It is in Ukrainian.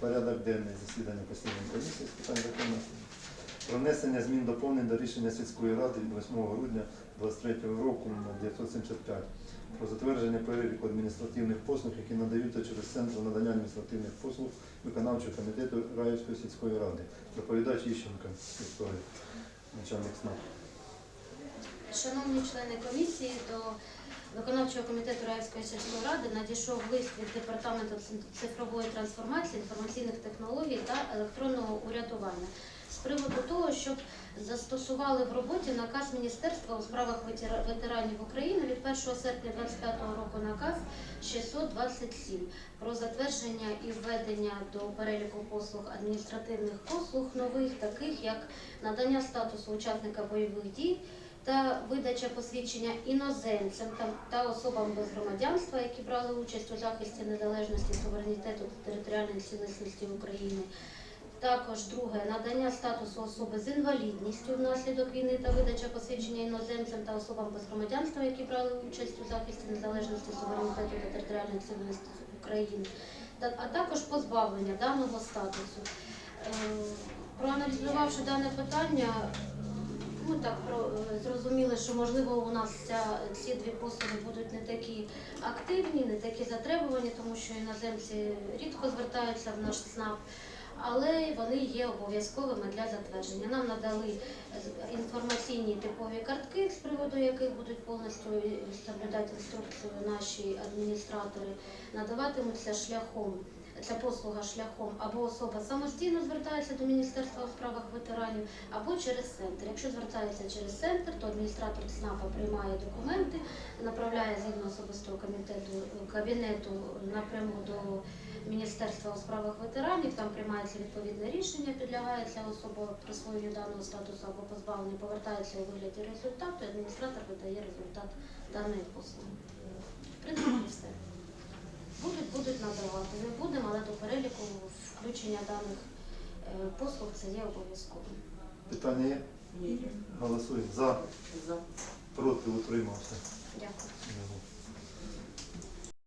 порядок денний засідання постійної комісії з питань законності. Про внесення змін доповнень до рішення сільської ради від 8 грудня 2023 року номер 975 про затвердження переліку адміністративних послуг, які надаються через центр надання адміністративних послуг виконавчого комітету Раївської сільської ради. Доповідач Іщенка, історик, начальник СНАП. Шановні члени комісії, до виконавчого комітету Раївської сільської ради надійшов лист від департаменту цифрової трансформації, інформаційних технологій та електронного урядування. З приводу того, щоб застосували в роботі наказ Міністерства у справах ветеранів України від 1 серпня 2025 року наказ 627 про затвердження і введення до переліку послуг адміністративних послуг нових, таких як надання статусу учасника бойових дій та видача посвідчення іноземцям та, особам без громадянства, які брали участь у захисті незалежності, суверенітету та територіальної цілісності України. Також друге надання статусу особи з інвалідністю внаслідок війни та видача посвідчення іноземцям та особам без громадянства, які брали участь у захисті незалежності, суверенітету та територіальної цілісності України, а також позбавлення даного статусу. Е, Проаналізувавши дане питання, ми так зрозуміли, що можливо у нас ця, ці дві послуги будуть не такі активні, не такі затребувані, тому що іноземці рідко звертаються в наш СНАП, але вони є обов'язковими для затвердження. Нам надали інформаційні типові картки, з приводу яких будуть повністю соблюдати інструкцію наші адміністратори, надаватимуться шляхом. Ця послуга шляхом або особа самостійно звертається до Міністерства у справах ветеранів, або через центр. Якщо звертається через центр, то адміністратор ЦНАПа приймає документи, направляє згідно особистого комітету кабінету напряму до Міністерства у справах ветеранів. Там приймається відповідне рішення, підлягає ця особа присвоєнню даного статусу або позбавлення, повертається у вигляді результату. і Адміністратор видає результат даної послуги. В принципі, все. Будуть, надавати. Не будемо, але до переліку включення даних е, послуг це є обов'язковим. Питання є? Ні. Голосуємо. За, За. проти, утримався. Дякую.